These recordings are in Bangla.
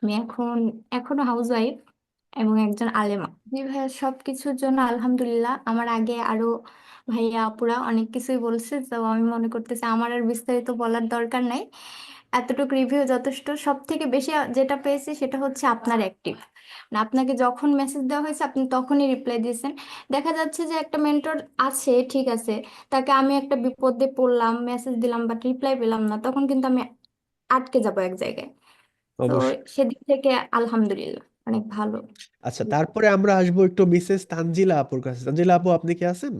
আমি এখন, এখনও হাউসওয়াইফ এবং একজন আলেমা। জি ভাইয়া, সবকিছুর জন্য আলহামদুলিল্লাহ। আমার আগে আরও ভাইয়া, আপুরা অনেক কিছুই বলছে, তো আমি মনে করতেছি আমার আর বিস্তারিত বলার দরকার নাই। এতটুকু রিভিউ যথেষ্ট। সব থেকে বেশি যেটা পেয়েছি সেটা হচ্ছে আপনার অ্যাক্টিভ না আপনাকে যখন মেসেজ দেওয়া হয়েছে, আপনি তখনই রিপ্লাই দিয়েছেন। দেখা যাচ্ছে যে একটা মেন্টর আছে, ঠিক আছে, তাকে আমি একটা বিপদে পড়লাম মেসেজ দিলাম বাট রিপ্লাই পেলাম না, তখন কিন্তু আমি আটকে যাব এক জায়গায়। তো অবশ্যই সেদিক থেকে আলহামদুলিল্লাহ অনেক ভালো। আচ্ছা তারপরে আমরা আসব একটু মিসেস তানজিলা আপুর কাছে। তানজিলা আপু আপনি কি আছেন?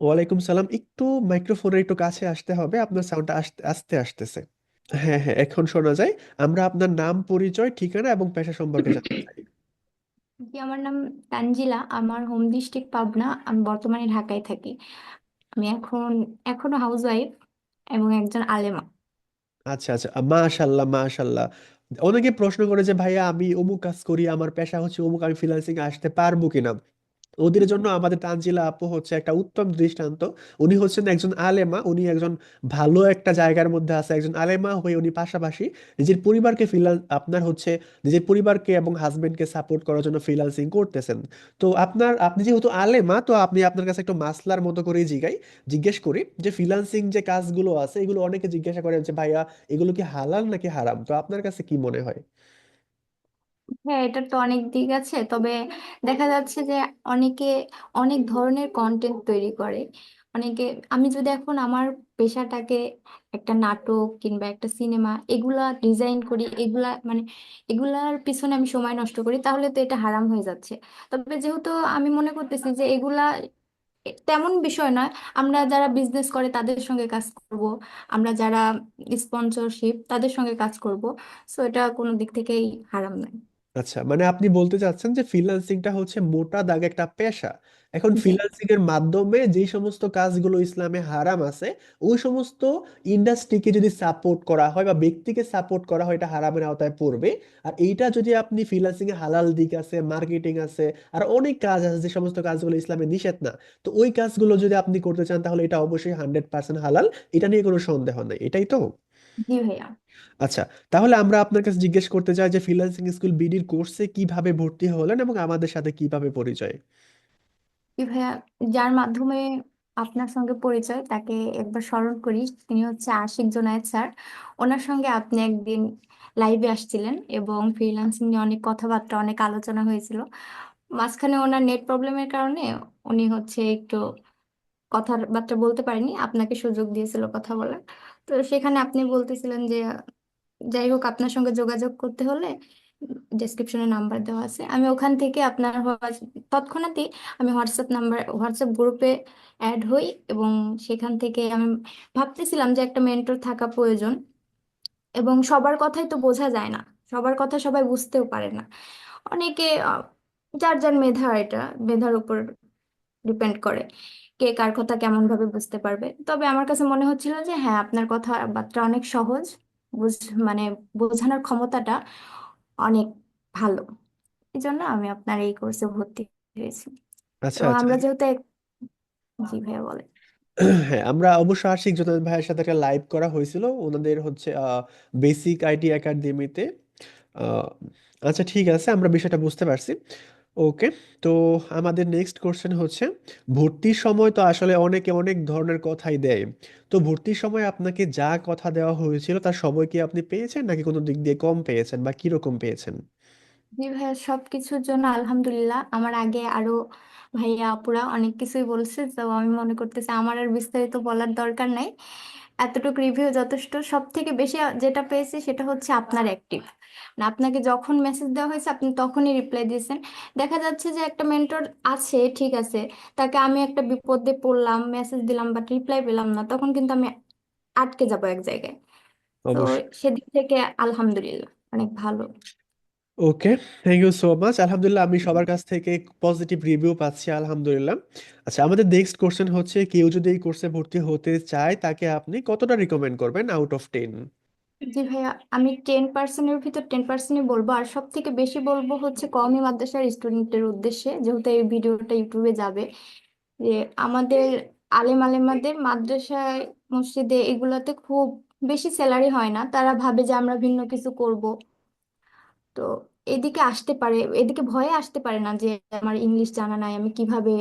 ওয়ালাইকুম সালাম। একটু মাইক্রোফোনের একটু কাছে আসতে হবে আপনার সাউন্ডটা আসতে আস্তে আসতেছে। হ্যাঁ হ্যাঁ এখন শোনা যায়। আমরা আপনার নাম পরিচয় ঠিকানা এবং পেশা সম্পর্কে জানতে চাই। জি আমার নাম তানজিলা। আমার হোম ডিস্ট্রিক্ট পাবনা। আমি বর্তমানে ঢাকায় থাকি। আমি এখন এখনও হাউসওয়াইফ এবং একজন আলেমা। আচ্ছা আচ্ছা। মাশাল্লাহ মাশাল্লাহ। অনেকে প্রশ্ন করে যে, ভাইয়া, আমি অমুক কাজ করি, আমার পেশা হচ্ছে অমুক, আমি ফ্রিল্যান্সিং আসতে পারব কিনা? ওদের জন্য আমাদের তানজিলা আপু হচ্ছে একটা উত্তম দৃষ্টান্ত। উনি হচ্ছেন একজন আলেমা, উনি একজন ভালো একটা জায়গার মধ্যে আছে। একজন আলেমা হয়ে উনি পাশাপাশি নিজের পরিবারকে ফ্রিল্যান্স আপনার হচ্ছে নিজের পরিবারকে এবং হাজবেন্ডকে সাপোর্ট করার জন্য ফ্রিল্যান্সিং করতেছেন। তো আপনার, আপনি যেহেতু আলেমা, তো আপনি আপনার কাছে একটু মাসলার মতো করেই জিগাই, জিজ্ঞেস করি যে ফ্রিল্যান্সিং যে কাজগুলো আছে, এগুলো অনেকে জিজ্ঞাসা করে যে, ভাইয়া, এগুলো কি হালাল নাকি হারাম? তো আপনার কাছে কি মনে হয়? হ্যাঁ এটার তো অনেক দিক আছে। তবে দেখা যাচ্ছে যে অনেকে অনেক ধরনের কন্টেন্ট তৈরি করে। অনেকে, আমি যদি এখন আমার পেশাটাকে একটা নাটক কিংবা একটা সিনেমা এগুলা ডিজাইন করি, এগুলা মানে এগুলার পিছনে আমি সময় নষ্ট করি, তাহলে তো এটা হারাম হয়ে যাচ্ছে। তবে যেহেতু আমি মনে করতেছি যে এগুলা তেমন বিষয় নয়, আমরা যারা বিজনেস করে তাদের সঙ্গে কাজ করব, আমরা যারা স্পন্সরশিপ তাদের সঙ্গে কাজ করব। সো এটা কোনো দিক থেকেই হারাম নয়। আচ্ছা মানে আপনি বলতে চাচ্ছেন যে ফ্রিল্যান্সিংটা হচ্ছে মোটা দাগে একটা পেশা। এখন জি। ফ্রিল্যান্সিং এর মাধ্যমে যে সমস্ত কাজগুলো ইসলামে হারাম আছে ওই সমস্ত ইন্ডাস্ট্রিকে যদি সাপোর্ট করা হয় বা ব্যক্তিকে সাপোর্ট করা হয় এটা হারামের আওতায় পড়বে। আর এইটা যদি আপনি ফ্রিল্যান্সিং এ হালাল দিক আছে মার্কেটিং আছে আর অনেক কাজ আছে যে সমস্ত কাজগুলো ইসলামে নিষেধ না তো ওই কাজগুলো যদি আপনি করতে চান তাহলে এটা অবশ্যই হান্ড্রেড পার্সেন্ট হালাল। এটা নিয়ে কোনো সন্দেহ নেই এটাই তো? জি ভাইয়া। আচ্ছা তাহলে আমরা আপনার কাছে জিজ্ঞেস করতে চাই যে ফ্রিল্যান্সিং স্কুল বিডির কোর্সে কীভাবে ভর্তি হলেন এবং আমাদের সাথে কীভাবে পরিচয়? জি ভাইয়া যার মাধ্যমে আপনার সঙ্গে পরিচয় তাকে একবার স্মরণ করি। তিনি হচ্ছে আশিক জোনায়েদ স্যার। ওনার সঙ্গে আপনি একদিন লাইভে আসছিলেন এবং ফ্রিল্যান্সিং নিয়ে অনেক কথাবার্তা অনেক আলোচনা হয়েছিল। মাঝখানে ওনার নেট প্রবলেমের কারণে উনি হচ্ছে একটু কথাবার্তা বলতে পারিনি, আপনাকে সুযোগ দিয়েছিল কথা বলার। তো সেখানে আপনি বলতেছিলেন যে, যাই হোক, আপনার সঙ্গে যোগাযোগ করতে হলে ডেসক্রিপশনে নাম্বার দেওয়া আছে। আমি ওখান থেকে আপনার তৎক্ষণাৎই আমি হোয়াটসঅ্যাপ নাম্বার হোয়াটসঅ্যাপ গ্রুপে অ্যাড হই এবং সেখান থেকে আমি ভাবতেছিলাম যে একটা মেন্টর থাকা প্রয়োজন এবং সবার কথাই তো বোঝা যায় না, সবার কথা সবাই বুঝতেও পারে না। অনেকে যার যার মেধা এটা, মেধার উপর ডিপেন্ড করে। কে কার কথা কেমন ভাবে বুঝতে পারবে। তবে আমার কাছে মনে হচ্ছিল যে হ্যাঁ আপনার কথাবার্তা অনেক সহজ। বুঝ মানে বোঝানোর ক্ষমতাটা অনেক ভালো। এই জন্য আমি আপনার এই কোর্সে ভর্তি হয়েছি। আচ্ছা এবং আচ্ছা। আমরা যেহেতু এক জি ভাইয়া বলে হ্যাঁ আমরা অবশ্য আশিক জোনায়েদ ভাইয়ের সাথে একটা লাইভ করা হয়েছিল। ওনাদের হচ্ছে বেসিক আইটি একাডেমিতে আচ্ছা ঠিক আছে আমরা বিষয়টা বুঝতে পারছি। ওকে তো আমাদের নেক্সট কোশ্চেন হচ্ছে, ভর্তির সময় তো আসলে অনেকে অনেক ধরনের কথাই দেয়। তো ভর্তির সময় আপনাকে যা কথা দেওয়া হয়েছিল, তার সময় কি আপনি পেয়েছেন, নাকি কোনো দিক দিয়ে কম পেয়েছেন, বা কীরকম পেয়েছেন? জি ভাইয়া, সবকিছুর জন্য আলহামদুলিল্লাহ। আমার আগে আরও ভাইয়া আপুরা অনেক কিছুই বলছে, তো আমি মনে করতেছি আমার আর বিস্তারিত বলার দরকার নাই। এতটুকু রিভিউ যথেষ্ট। সব থেকে বেশি যেটা পেয়েছি সেটা হচ্ছে আপনার অ্যাক্টিভ না আপনাকে যখন মেসেজ দেওয়া হয়েছে আপনি তখনই রিপ্লাই দিয়েছেন। দেখা যাচ্ছে যে একটা মেন্টর আছে ঠিক আছে তাকে আমি একটা বিপদে পড়লাম মেসেজ দিলাম বাট রিপ্লাই পেলাম না তখন কিন্তু আমি আটকে যাব এক জায়গায়। তো সেদিক থেকে আলহামদুলিল্লাহ অনেক ভালো। Okay thank you so much আলহামদুলিল্লাহ আমি সবার কাছ থেকে পজিটিভ রিভিউ পাচ্ছি, আলহামদুলিল্লাহ। আচ্ছা আমাদের নেক্সট কোশ্চেন হচ্ছে, কেউ যদি এই কোর্সে ভর্তি হতে চায়, তাকে আপনি কতটা রিকমেন্ড করবেন আউট অফ টেন জি ভাইয়া, আমি টেন পার্সেন্টের ভিতর টেন পার্সেন্টই বলব। আর সব থেকে বেশি বলব হচ্ছে, কওমি মাদ্রাসার স্টুডেন্টের উদ্দেশ্যে, যেহেতু এই ভিডিওটা ইউটিউবে যাবে, যে আমাদের আলেম আলেমাদের মাদ্রাসায়, মসজিদে এগুলাতে খুব বেশি স্যালারি হয় না। তারা ভাবে যে আমরা ভিন্ন কিছু করব। তো এদিকে আসতে পারে, এদিকে ভয়ে আসতে পারে না যে আমার ইংলিশ জানা নাই, আমি কীভাবে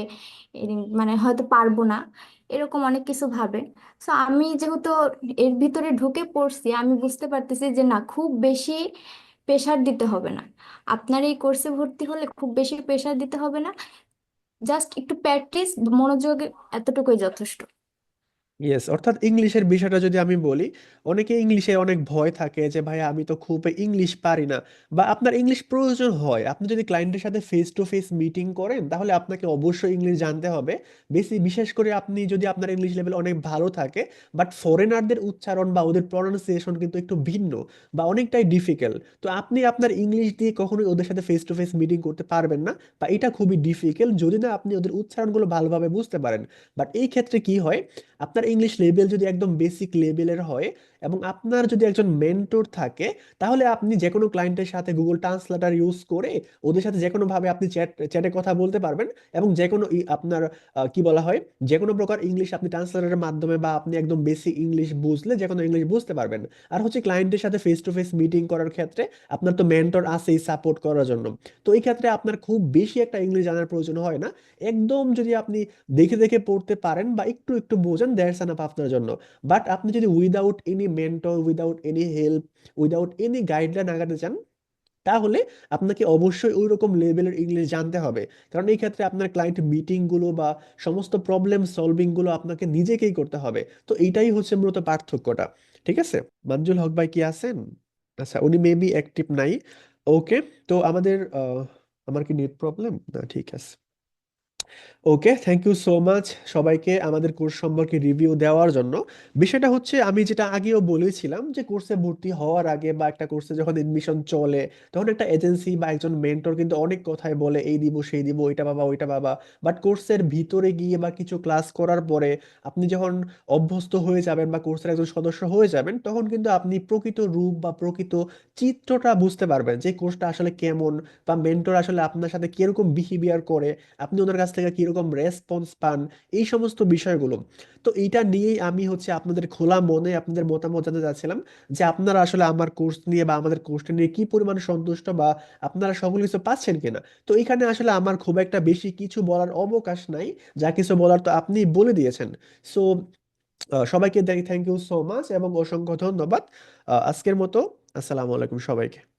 মানে হয়তো পারব না, এরকম অনেক কিছু ভাবে। তো আমি যেহেতু এর ভিতরে ঢুকে পড়ছি, আমি বুঝতে পারতেছি যে না, খুব বেশি প্রেশার দিতে হবে না। আপনার এই কোর্সে ভর্তি হলে খুব বেশি প্রেশার দিতে হবে না। জাস্ট একটু প্র্যাকটিস মনোযোগ এতটুকুই যথেষ্ট। ইয়েস অর্থাৎ ইংলিশের বিষয়টা যদি আমি বলি, অনেকে ইংলিশে অনেক ভয় থাকে যে ভাই আমি তো খুব ইংলিশ পারি না। বা আপনার ইংলিশ প্রয়োজন হয়। আপনি যদি ক্লায়েন্টের সাথে ফেস টু ফেস মিটিং করেন, তাহলে আপনাকে অবশ্যই ইংলিশ জানতে হবে। বেশি, বিশেষ করে আপনি যদি আপনার ইংলিশ লেভেল অনেক ভালো থাকে বাট ফরেনারদের উচ্চারণ বা ওদের প্রনাউন্সিয়েশন কিন্তু একটু ভিন্ন বা অনেকটাই ডিফিকাল্ট তো আপনি আপনার ইংলিশ দিয়ে কখনোই ওদের সাথে ফেস টু ফেস মিটিং করতে পারবেন না বা এটা খুবই ডিফিকাল্ট যদি না, আপনি ওদের উচ্চারণগুলো ভালোভাবে বুঝতে পারেন। বাট এই ক্ষেত্রে কি হয়, আপনার ইংলিশ লেভেল যদি একদম বেসিক লেভেলের হয় এবং আপনার যদি একজন মেন্টর থাকে, তাহলে আপনি যে কোনো ক্লায়েন্টের সাথে গুগল ট্রান্সলেটার ইউজ করে ওদের সাথে যে কোনো ভাবে আপনি চ্যাট চ্যাটে কথা বলতে পারবেন এবং যে কোনো আপনার কি বলা হয় যে কোনো প্রকার ইংলিশ আপনি ট্রান্সলেটরের মাধ্যমে বা আপনি একদম বেসিক ইংলিশ বুঝলে যে কোনো ইংলিশ বুঝতে পারবেন। আর হচ্ছে ক্লায়েন্টের সাথে ফেস টু ফেস মিটিং করার ক্ষেত্রে আপনার তো মেন্টর আছেই সাপোর্ট করার জন্য। তো এই ক্ষেত্রে আপনার খুব বেশি একটা ইংলিশ জানার প্রয়োজন হয় না। একদম যদি আপনি দেখে দেখে পড়তে পারেন বা একটু একটু বোঝেন দ্যাটস এনাফ আপনার জন্য। বাট আপনি যদি without any mentor without any help without any guideline আগাতে চান, তাহলে আপনাকে অবশ্যই ওই রকম লেভেলের ইংলিশ জানতে হবে। কারণ এই ক্ষেত্রে আপনার ক্লায়েন্ট মিটিংগুলো বা সমস্ত প্রবলেম সলভিংগুলো আপনাকে নিজেকেই করতে হবে। তো এইটাই হচ্ছে মূলত পার্থক্যটা। ঠিক আছে? মঞ্জুল হক ভাই কি আছেন? আচ্ছা উনি মেবি অ্যাক্টিভ নাই। ওকে তো আমাদের আমার কি নেট প্রবলেম না, ঠিক আছে। Okay thank you so much সবাইকে আমাদের কোর্স সম্পর্কে রিভিউ দেওয়ার জন্য। বিষয়টা হচ্ছে আমি যেটা আগেও বলেছিলাম যে কোর্সে ভর্তি হওয়ার আগে বা একটা কোর্সে যখন এডমিশন চলে, তখন একটা এজেন্সি বা একজন মেন্টর কিন্তু অনেক কথাই বলে, এই দিব, সেই দিব, ওইটা বাবা ওইটা বাবা। বাট কোর্সের ভিতরে গিয়ে বা কিছু ক্লাস করার পরে আপনি যখন অভ্যস্ত হয়ে যাবেন বা কোর্সের একজন সদস্য হয়ে যাবেন, তখন কিন্তু আপনি প্রকৃত রূপ বা প্রকৃত চিত্রটা বুঝতে পারবেন যে কোর্সটা আসলে কেমন বা মেন্টর আসলে আপনার সাথে কীরকম বিহেভিয়ার করে। আপনি ওনার কাছ থেকে কীরকম রেসপন্স পান, এই সমস্ত বিষয়গুলো। তো এইটা নিয়েই আমি হচ্ছে আপনাদের খোলা মনে আপনাদের মতামত জানতে চাচ্ছিলাম যে আপনারা আসলে আমার কোর্স নিয়ে বা আমাদের কোর্সটা নিয়ে কি পরিমাণ সন্তুষ্ট বা আপনারা সকল কিছু পাচ্ছেন কিনা? তো এখানে আসলে আমার খুব একটা বেশি কিছু বলার অবকাশ নাই, যা কিছু বলার তো আপনি বলে দিয়েছেন। সো সবাইকে থ্যাংক ইউ সো মাচ এবং অসংখ্য ধন্যবাদ। আজকের মতো, আসসালামু আলাইকুম সবাইকে।